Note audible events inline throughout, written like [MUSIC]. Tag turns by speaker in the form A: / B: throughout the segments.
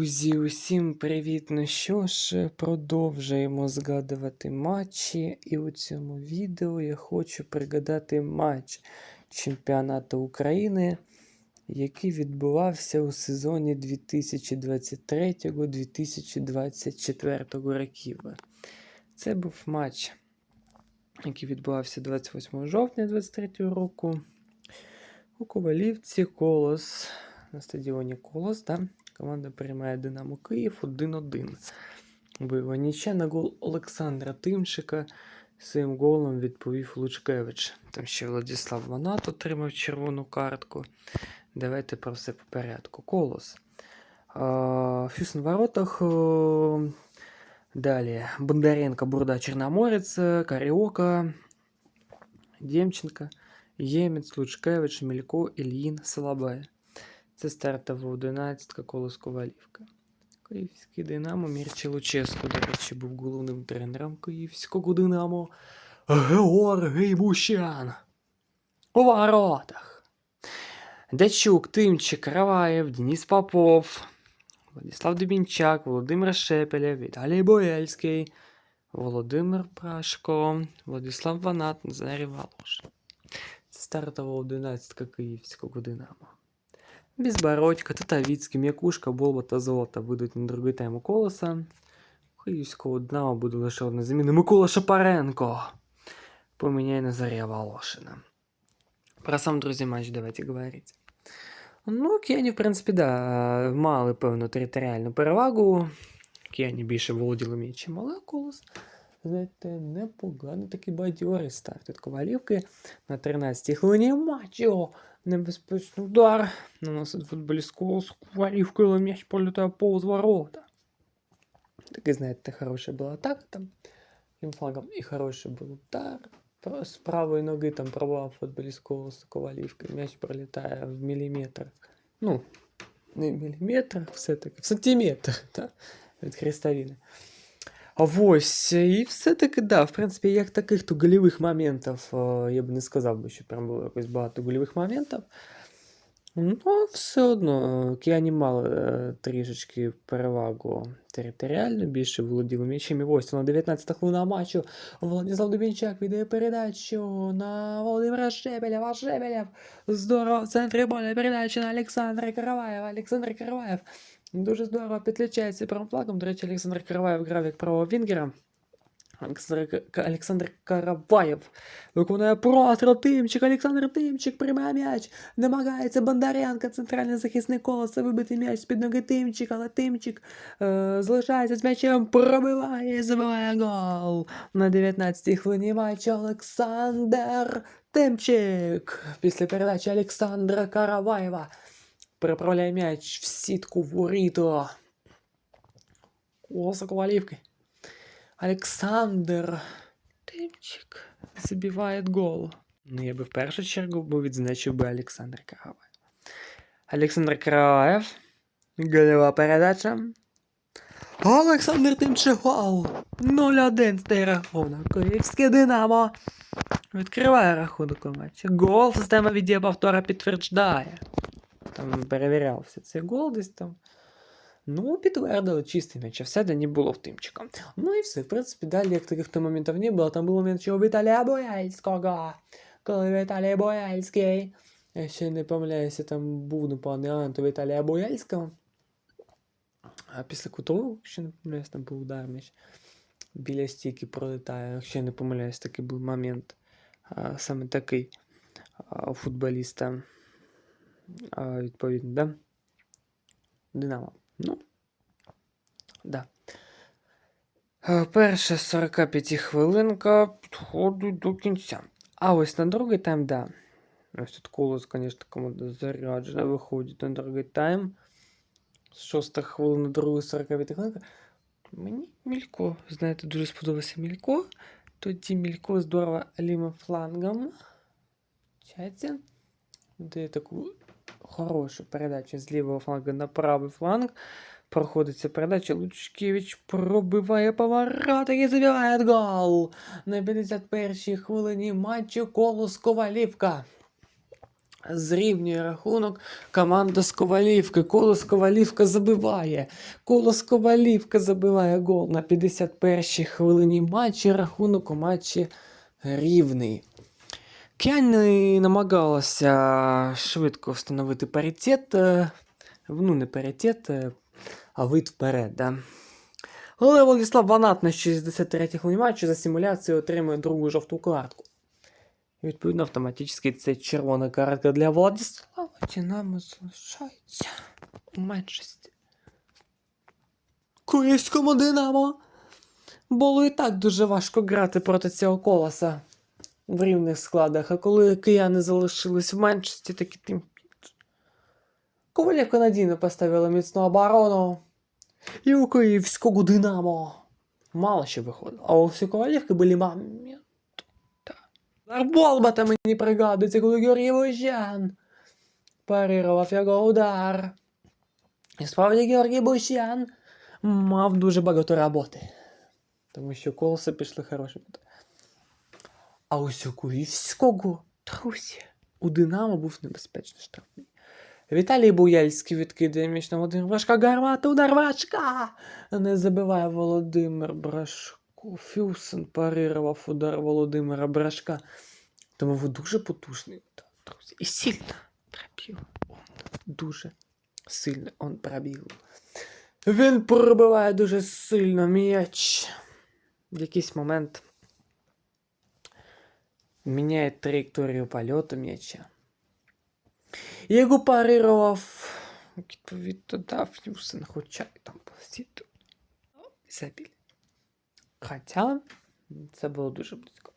A: Друзі, усім привіт! Ну що ж, продовжуємо згадувати матчі, і у цьому відео я хочу пригадати матч чемпіонату України, який відбувався у сезоні 2023-2024 років. Це був матч, який відбувався 28 жовтня 2023 року у Ковалівці Колос на стадіоні Колос. Да? Команда приймає Динамо Київ 1-1. Бойова нічя на гол Олександра Тимчика. Своїм голом відповів Лучкевич. Там ще Владислав Ванат отримав червону картку. Давайте про все по порядку. Колос. Фюс на воротах. Далі Бондаренко, Бурда, Чорноморець, Каріока, Демченко, Ємець, Лучкевич, Мілько, Ільїн, Салабай. Це стартова 11 Колос Ковалівка. Київський Динамо Мірчі Луческо, до речі, був головним тренером Київського Динамо. Георгій Бущан. У воротах. Дячук, Тимчик, Караваєв, Денис Попов, Владислав Дубінчак, Володимир Шепелєв, Віталій Боєльський, Володимир Прашко, Владислав Ванат, Назарій Валош. Це стартова 11 Київського Динамо. Безбородько, Татовицький, М'якушка, Болба та Золото вийдуть на другий тайм у колоса. Київського Динамо буде лише одна заміна. Микола Шапаренко поміняє Назарія Волошина. Про сам, друзі, матч давайте говорити. Ну, Кияні, в принципі, да, мали певну територіальну перевагу. Кияні більше володіли м'ячем, але колос, знаєте, непоганий такий бадьорий старт від Ковалівки на 13-й хвилині матчу. Небезпечний удар. Наносить футболіст колос Ковалівкою, але м'яч політає повз ворота. Такий, знаєте, хороша була атака там. Тим флагом і хороший був удар. Про- З правої ноги там пробував футболіст колос Ковалівки. М'яч пролітає в міліметр. Ну, не в міліметрах все-таки, в сантиметрах, та, від хрестовини. А ось, і все-таки, да, в принципі, як таких то гольових моментів, е, я б не сказав би, що прям було якось багато гольових моментів. Ну, все одно, е, кияні мали е, трішечки перевагу територіальну, більше володіли м'ячем. І ось на 19 хвилина матчу Владислав Дубінчак віддає передачу на Володимира Шепелєва. Шепелєв здорово в центрі поля передача на Олександра Караваєва. Олександр Караваєв дуже здорово підключається правим флагом. До речі, Олександр Караваєв грав як правого вінгера. Олександр, К- Олександр Караваєв виконує простріл Тимчик. Олександр Тимчик приймає м'яч. Намагається Бондаренко, центральний захисник колоса, вибити м'яч з-під ноги Тимчик, але Тимчик е, залишається з м'ячем, пробиває і забиває гол. На 19-й хвилині матчу Олександр Тимчик. Після передачі Олександра Караваєва переправляє м'яч в сітку воріто. Колоса Ковалівки. Олександр Тимчик забиває гол. Ну, я би в першу чергу би відзначив би Олександра Караваєва. Олександр Караваєв. Гольова передача. Олександр Тимчик гол. 0-1 стає рахунок. Київське Динамо. Відкриває рахунок у матчі. Гол система віддія повтора підтверджує. Там перевірявся цей гол десь там. Ну, підтвердили чистий м'яч, а все не було в тимчика. Ну і все, в принципі, далі як таких моментів не було. Там був момент, що Віталія Бояльського. Коли Віталій Бояльський. Я ще не помиляюся, там був непоганий ант Віталія Бояльського. А після кутового, якщо не помиляюсь, там був удар м'яч. Біля стійки пролетає, якщо не помиляюсь, такий був момент. А, саме такий а, у футболіста. Відповідно, да? Динамо. Ну, да. Е, Перша 45 хвилинка підходить до кінця. А ось на другий тайм, да. Ось тут колос, звісно, команда заряджена виходить на другий тайм. З 6 хвилини до другої 45 хвилинка. Мені Мілько, знаєте, дуже сподобався Мілько. Тоді Мілько здорово ліме флангом. Чається. Дає таку хорошу передачу з лівого флангу на правий фланг. Проходиться передача. Лучкевич пробиває поворота і забиває гол. На 51-й хвилині матчу Колос Ковалівка. Зрівнює рахунок команда з Ковалівки. Колос Ковалівка забиває. Колос Ковалівка забиває гол на 51-й хвилині матчі. Рахунок у матчі рівний. Кияни намагалися швидко встановити паритет. е, Ну, не паритет, е, а вид вперед. Да? Але Владислав Ванат на 63-й хвилині матчу за симуляцію отримує другу жовту картку. Відповідно, автоматично це червона картка для Владислава. Динамо залишається у меншості. Київському Динамо. Було і так дуже важко грати проти цього колоса в рівних складах, а коли кияни залишились в меншості, так і тим. Ковалівка надійно поставила міцну оборону. І у київського Динамо мало що виходило. А у всі Ковалівки були моменти. Болбата мені пригадується, коли Георгій Бущан парирував його удар. І справді Георгій Бущан мав дуже багато роботи. Тому що колоси пішли хороші. А ось у Київського, друзі, у Динамо був небезпечний штрафний. Віталій Буяльський відкидає м'яч на Володимир Брашка. Гармата, удар Брашка! Не забиває Володимир Брашко. Фюсен парирував удар Володимира Брашка. Тому ви дуже потужний удар, друзі. І сильно пробіг. Он дуже сильно он пробіг. Він пробиває дуже сильно м'яч. В якийсь момент міняє траєкторію польоту м'яча. Його парирував, відповідно, дав Ньюсен, хоча й там посіду. Забіль. Хоча це було дуже близько.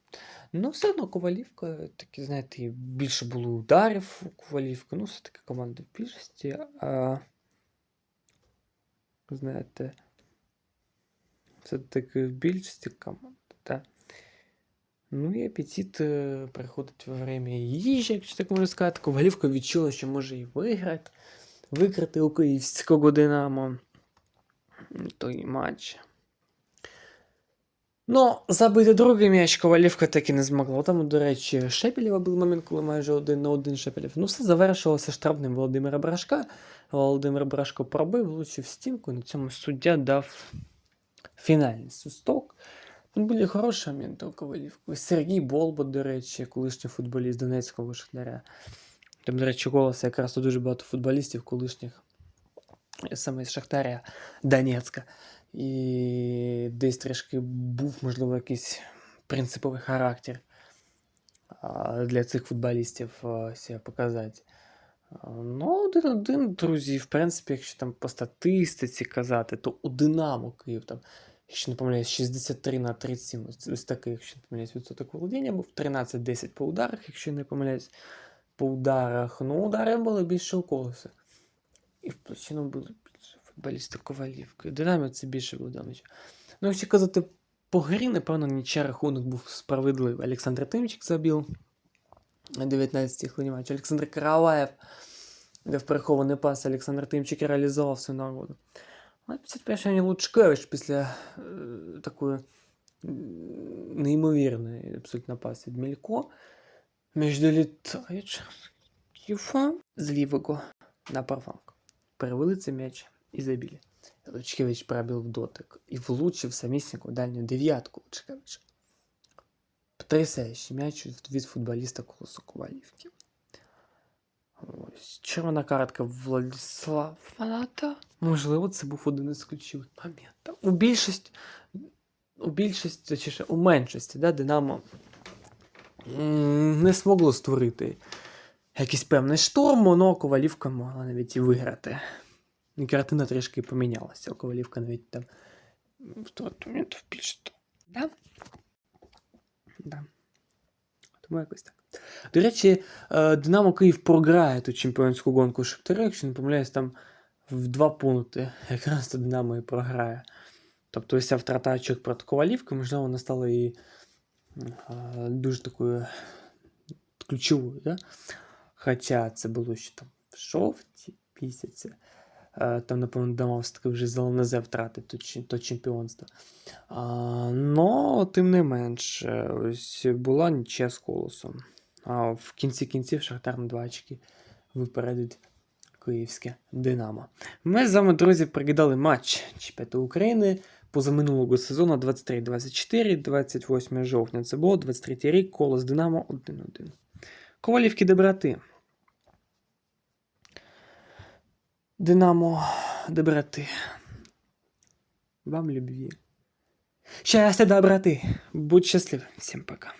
A: Ну, все одно Ковалівка, такі, знаєте, і більше було ударів у Ковалівки. Ну, все-таки команда в більшості. А, знаєте, все-таки в більшості команд, так. Ну і апетит е, приходить во время їжі, якщо так можна сказати. Ковалівка відчула, що може і виграти. Виграти у київського Динамо той матч. Ну, забити другий м'яч Ковалівка так і не змогла. Там, до речі, Шепелєва був момент, коли майже один на один Шепелєв. Ну, все завершилося штрафним Володимира Брашка. Володимир Брашко пробив, влучив стінку, і на цьому суддя дав фінальний свисток. Ну, були хороші моменти у Ковалівки. Сергій Болбот, до речі, колишній футболіст Донецького шахтаря. Там, до речі, голоса якраз тут дуже багато футболістів, колишніх саме з Шахтаря Донецька. І десь трішки був, можливо, якийсь принциповий характер для цих футболістів себе показати. Ну, один-один, друзі, в принципі, якщо там по статистиці казати, то у Динамо Київ там, якщо не помиляюсь, 63 на 37, ось, такий, якщо не помиляюсь, відсоток володіння був 13-10 по ударах, якщо не помиляюсь, по ударах. Ну, удари були більше у колеса. І в площину були більше футболісти Ковалівки. Динамо це більше дамage. Ну, якщо казати по грі, напевно, нічий рахунок був справедливий. Олександр Тимчик забив на 19-й хвилині матчу. Олександр Караваєв де в прихований пас Олександр Тимчик реалізував свою нагоду. А 51-й Лучкевич після е, такої неймовірної абсолютно пас від Мілько. Між Кіфа з лівого на праванку. Перевели цей м'яч і забили. Лучкевич пробив в дотик і влучив самісіньку дальню дев'ятку Лучкевича. Потрясаючий м'яч від футболіста Колосу. Ось червона картка Владислава Фаната. Можливо, це був один із ключових моментів. У більшості, у більшості, точніше, у меншості, да, Динамо не змогло створити якийсь певний шторм, але Ковалівка могла навіть і виграти. І картина трішки помінялася. Ковалівка навіть там в той момент більше. Да? Да. Тому якось так. До речі, е, Динамо Київ програє ту чемпіонську гонку Шахтаря, якщо не помиляюсь, там в два пункти [LAUGHS] якраз то Динамо і програє. Тобто ось ця втрата очок проти Ковалівки, можливо, вона стала і дуже такою ключовою. Да? Хоча це було ще там в жовті місяці. Е, Там, напевно, Динамо все-таки вже зеленезе втратить то, чемпіонство. А, но, тим не менш, е, ось була нічия з колосом. А в кінці кінців Шахтар на 2 очки випередить київське Динамо. Ми з вами, друзі, пригадали матч Чемпіонату України позаминулого сезону 23-24, 28 жовтня. Це було 23 рік, колос Динамо 1-1. Ковалівки де брати. Динамо де брати. Вам любві. Щастя, доброти. Будь щасливим. Всім пока.